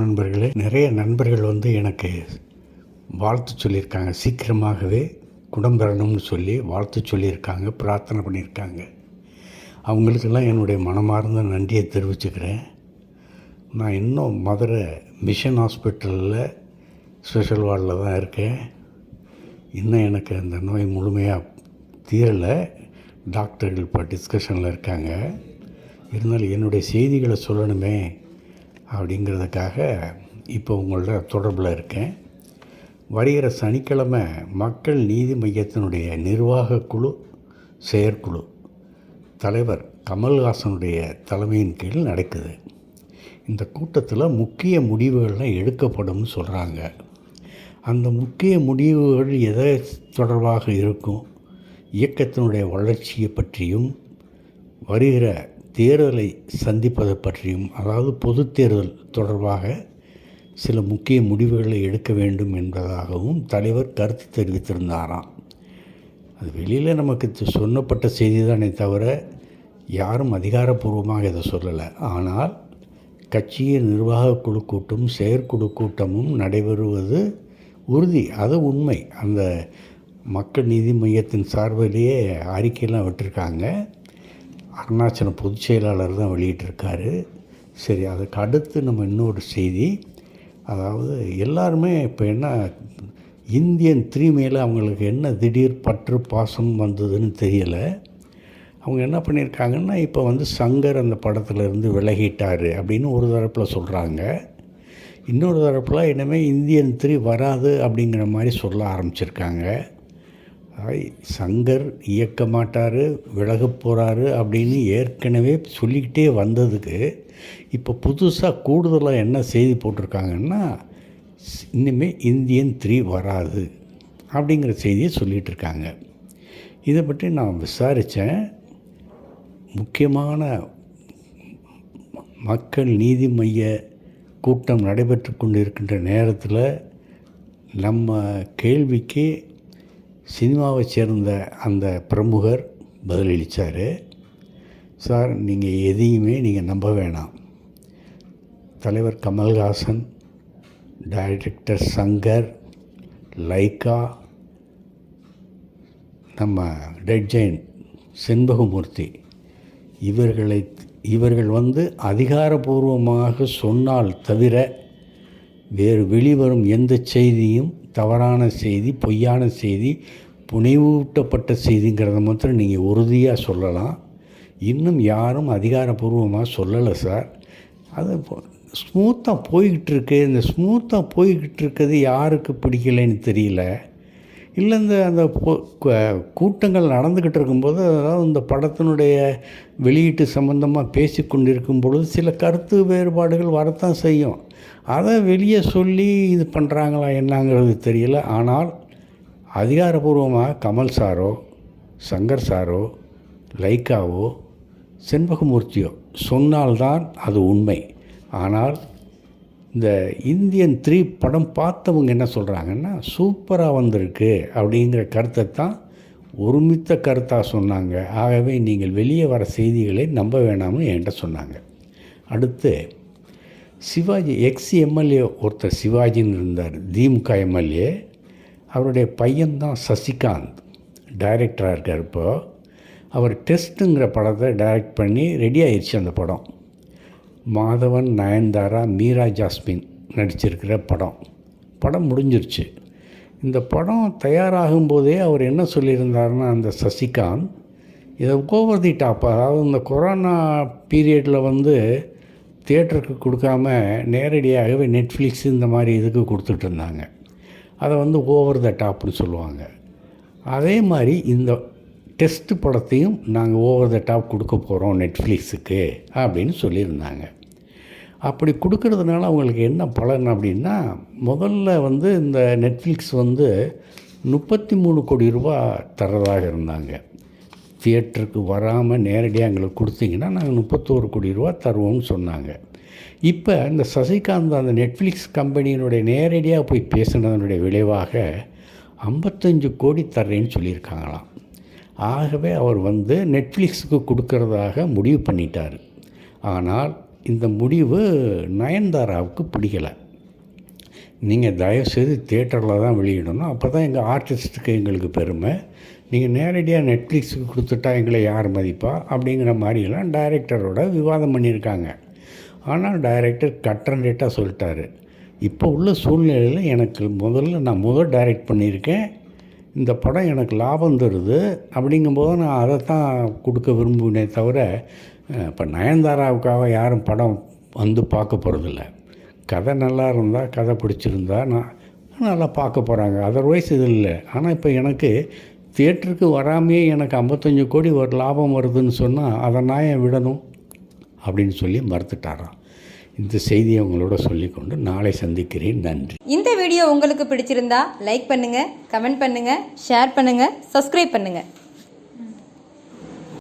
நண்பர்களே நிறைய நண்பர்கள் வந்து எனக்கு வாழ்த்து சொல்லியிருக்காங்க. சீக்கிரமாகவே குடம் பெறணும்னு சொல்லி வாழ்த்து சொல்லியிருக்காங்க பிரார்த்தனை பண்ணியிருக்காங்க. அவங்களுக்கெல்லாம் என்னுடைய மனமார்ந்த நன்றியை தெரிவிச்சுக்கிறேன். நான் இன்னும் மதுரை மிஷன் ஹாஸ்பிட்டலில் ஸ்பெஷல் வார்டில் தான் இருக்கேன். இன்னும் எனக்கு அந்த நோய் முழுமையாக தீரலை. டாக்டர்கள் இப்போ டிஸ்கஷனில் இருக்காங்க. இருந்தாலும் என்னுடைய செய்திகளை சொல்லணுமே. அப்படிங்கிறதுக்காக இப்போ உங்களோட தொடர்பில் இருக்கேன். வருகிற சனிக்கிழமை மக்கள் நீதி மையத்தினுடைய நிர்வாக குழு செயற்குழு தலைவர் கமல்ஹாசனுடைய தலைமையின் கீழ் நடக்குது. இந்த கூட்டத்தில் முக்கிய முடிவுகள்லாம் எடுக்கப்படும்னு சொல்கிறாங்க அந்த முக்கிய முடிவுகள் எதை தொடர்பாக இருக்கும் இயக்கத்தினுடைய வளர்ச்சியை பற்றியும் வருகிற தேர்தலை சந்திப்பது பற்றியும் அதாவது பொது தேர்தல் தொடர்பாக சில முக்கிய முடிவுகளை எடுக்க வேண்டும் என்பதாகவும் தலைவர் கருத்து தெரிவித்திருந்தாராம். அது வெளியில் நமக்கு சொன்னப்பட்ட செய்தி தானே தவிர யாரும் அதிகாரப்பூர்வமாக இதை சொல்லலை. ஆனால் கட்சியின் நிர்வாக குழு கூட்டம் செயற்குழு கூட்டமும் நடைபெறுவது உறுதி. அது உண்மை. அந்த மக்கள் நீதி மையத்தின் சார்பிலேயே அறிக்கையெல்லாம் விட்டிருக்காங்க. அருணாச்சலம் பொதுச் செயலாளர் தான் வெளியிட்டிருக்காரு. சரி அதுக்கு அடுத்து நம்ம இன்னொரு செய்தி. அதாவது எல்லாருமே இப்போ என்ன இந்தியன் த்ரீ மேலே அவங்களுக்கு என்ன திடீர் பற்று பாசம் வந்ததுன்னு தெரியலை. அவங்க என்ன பண்ணியிருக்காங்கன்னா இப்போ வந்து சங்கர் அந்த படத்துலேருந்து விலகிட்டார் அப்படின்னு ஒரு தரப்பில் சொல்கிறாங்க இன்னொரு தரப்பில் இனிமேல் இந்தியன் த்ரீ வராது அப்படிங்கிற மாதிரி சொல்ல ஆரம்பிச்சிருக்காங்க. சங்கர் இயக்க மாட்டார் விலக போகிறாரு அப்படின்னு ஏற்கனவே சொல்லிக்கிட்டே வந்ததுக்கு இப்போ புதுசாக கூடுதலாக என்ன செய்தி போட்டிருக்காங்கன்னா இன்னுமே இந்தியன் த்ரீ வராது அப்படிங்கிற செய்தியை சொல்லிகிட்டு இருக்காங்க இதை பற்றி நான் விசாரித்தேன் முக்கியமான மக்கள் நீதி மைய கூட்டம் நடைபெற்று கொண்டு இருக்கின்ற நேரத்தில் நம்ம கேள்விக்கு சினிமாவை சேர்ந்த அந்த பிரமுகர் பதிலளித்தார் சார் நீங்கள் எதையுமே நீங்கள் நம்ப வேணாம். தலைவர் கமல்ஹாசன் டைரக்டர் சங்கர் லைக்கா நம்ம டெட் ஜெயின் செண்பகமூர்த்தி இவர்களை இவர்கள் வந்து அதிகாரபூர்வமாக சொன்னால் தவிர வேறு வெளிவரும் எந்த செய்தியும் தவறான செய்தி பொய்யான செய்தி புனைவூட்டப்பட்ட செய்திங்கிறத மாத்திரம் நீங்கள் உறுதியாக சொல்லலாம். இன்னும் யாரும் அதிகாரப்பூர்வமாக சொல்லலை சார். அது ஸ்மூத்தாக போய்கிட்டு இருக்கு. இந்த ஸ்மூத்தாக போய்கிட்டு இருக்கிறது யாருக்கு பிடிக்கலைன்னு தெரியல. இல்லை இந்த அந்த கூட்டங்கள் நடந்துக்கிட்டு இருக்கும்போது அதாவது இந்த படத்தினுடைய வெளியீட்டு சம்பந்தமாக பேசி கொண்டிருக்கும் பொழுது சில கருத்து வேறுபாடுகள் வரத்தான் செய்யும். அதை வெளியே சொல்லி இது பண்ணுறாங்களா என்னங்கிறது தெரியல. ஆனால் அதிகாரபூர்வமாக கமல் சாரோ சங்கர் சாரோ லைக்காவோ செண்பகமூர்த்தியோ சொன்னால்தான் அது உண்மை. ஆனால் இந்த இந்தியன் த்ரீ படம் பார்த்தவங்க என்ன சொல்கிறாங்கன்னா சூப்பராக வந்திருக்கு அப்படிங்கிற கருத்தை தான் ஒருமித்த கருத்தாக சொன்னாங்க. ஆகவே நீங்கள் வெளியே வர செய்திகளை நம்ப வேணாம்னு என்கிட்ட சொன்னாங்க. அடுத்து சிவாஜி எக்ஸ் எம்எல்ஏ ஒருத்தர் சிவாஜின்னு இருந்தார் திமுக எம்எல்ஏ. அவருடைய பையன்தான் சசிகாந்த் டைரக்டராக இருக்கார் இப்போ. அவர் டெஸ்ட்டுங்கிற படத்தை டைரக்ட் பண்ணி ரெடி ஆயிடுச்சு அந்த படம். மாதவன் நயன்தாரா மீரா ஜாஸ்மின் நடிச்சிருக்கிற படம். படம் முடிஞ்சிருச்சு. இந்த படம் தயாராகும் போதே அவர் என்ன சொல்லியிருந்தாருன்னா அந்த சசிகாந்த் இதை ஓவர் தி டாப் அதாவது இந்த கொரோனா பீரியடில் வந்து தியேட்டருக்கு கொடுக்காம நேரடியாகவே நெட்ஃப்ளிக்ஸ் இந்த மாதிரி இதுக்கு கொடுத்துட்டு இருந்தாங்க. அதை வந்து ஓவர் த டாப்னு சொல்லுவாங்க. அதே மாதிரி இந்த டெஸ்ட் படத்தையும் நாங்கள் ஓவர் த டாப் கொடுக்க போகிறோம் நெட்ஃப்ளிக்ஸுக்கு அப்படின்னு சொல்லியிருந்தாங்க. அப்படி கொடுக்கறதுனால அவங்களுக்கு என்ன பலன் அப்படின்னா முதல்ல வந்து இந்த நெட்ஃப்ளிக்ஸ் வந்து முப்பத்தி மூணு கோடி ரூபா தரதாக இருந்தாங்க. தியேட்டருக்கு வராமல் நேரடியாக எங்களுக்கு கொடுத்தீங்கன்னா நாங்கள் முப்பத்தோரு கோடி ரூபா தருவோம்னு சொன்னாங்க. இப்போ இந்த சசிகாந்த் அந்த நெட்ஃப்ளிக்ஸ் கம்பெனியினுடைய நேரடியாக போய் பேசுனதனுடைய விளைவாக ஐம்பத்தஞ்சு கோடி தர்றேன்னு சொல்லியிருக்காங்களாம். ஆகவே அவர் வந்து நெட்ஃப்ளிக்ஸுக்கு கொடுக்கறதாக முடிவு பண்ணிட்டார். ஆனால் இந்த முடிவு நயன்தாராவுக்கு பிடிக்கலை. நீங்கள் தயவுசெய்து தேட்டரில் தான் வெளியிடணும். அப்போ தான் எங்கள் ஆர்டிஸ்ட்டுக்கு எங்களுக்கு பெருமை. நீங்கள் நேரடியாக நெட்ஃப்ளிக்ஸுக்கு கொடுத்துட்டா எங்களை யார் மதிப்பா? அப்படிங்கிற மாதிரியெல்லாம் டைரக்டரோட விவாதம் பண்ணியிருக்காங்க. ஆனால் டைரக்டர் கட்டண்டேட்டாக சொல்லிட்டாரு. இப்போ உள்ள சூழ்நிலையில் எனக்கு முதல்ல நான் முதல் டைரக்ட் பண்ணியிருக்கேன். இந்த படம் எனக்கு லாபம் தருது அப்படிங்கும்போது நான் அதை தான் கொடுக்க விரும்புனே தவிர இப்போ நயன்தாராவுக்காக யாரும் படம் வந்து பார்க்க போகிறதில்ல கதை நல்லா இருந்தால் கதை பிடிச்சிருந்தா நான் நல்லா பார்க்க போகிறாங்க அதர்வைஸ் இது இல்லை. ஆனால் இப்போ எனக்கு தியேட்டருக்கு வராமையே எனக்கு ஐம்பத்தஞ்சு கோடி ஒரு லாபம் வருதுன்னு சொன்னால் அதை நான் ஏன் விடணும்? அப்படின்னு சொல்லி மறுத்துட்டாராம். இந்த செய்தியை உங்களோட சொல்லிக்கொண்டு நாளை சந்திக்கிறேன். நன்றி. இந்த வீடியோ உங்களுக்கு பிடிச்சிருந்தா லைக் பண்ணுங்கள் கமெண்ட் பண்ணுங்கள் ஷேர் பண்ணுங்கள் சப்ஸ்கிரைப் பண்ணுங்கள்